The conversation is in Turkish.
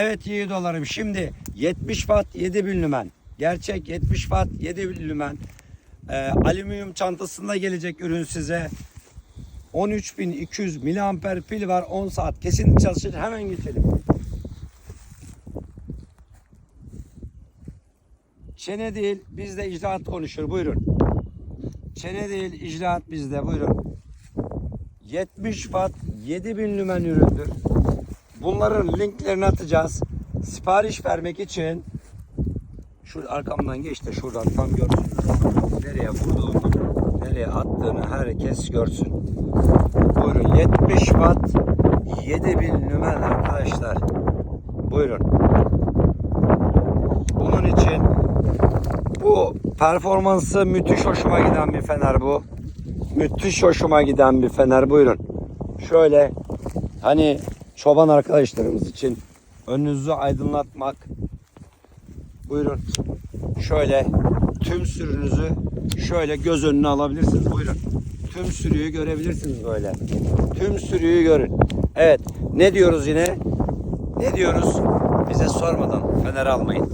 Evet iyi dolarım. Şimdi 70 watt 7000 lümen. Gerçek 70 watt 7000 lümen. Ee, alüminyum çantasında gelecek ürün size. 13200 miliamper pil var 10 saat kesin çalışır hemen geçelim. Çene değil bizde icraat konuşur buyurun. Çene değil icraat bizde buyurun. 70 watt 7000 lümen üründür. Bunların linklerini atacağız. Sipariş vermek için şu arkamdan geç de şuradan tam görsün. Nereye vurduğunu, nereye attığını herkes görsün. Buyurun 70 watt 7000 lümen arkadaşlar. Buyurun. Bunun için bu performansı müthiş hoşuma giden bir fener bu. Müthiş hoşuma giden bir fener buyurun. Şöyle hani çoban arkadaşlarımız için önünüzü aydınlatmak. Buyurun. Şöyle tüm sürünüzü şöyle göz önüne alabilirsiniz. Buyurun. Tüm sürüyü görebilirsiniz böyle. Tüm sürüyü görün. Evet. Ne diyoruz yine? Ne diyoruz? Bize sormadan fener almayın.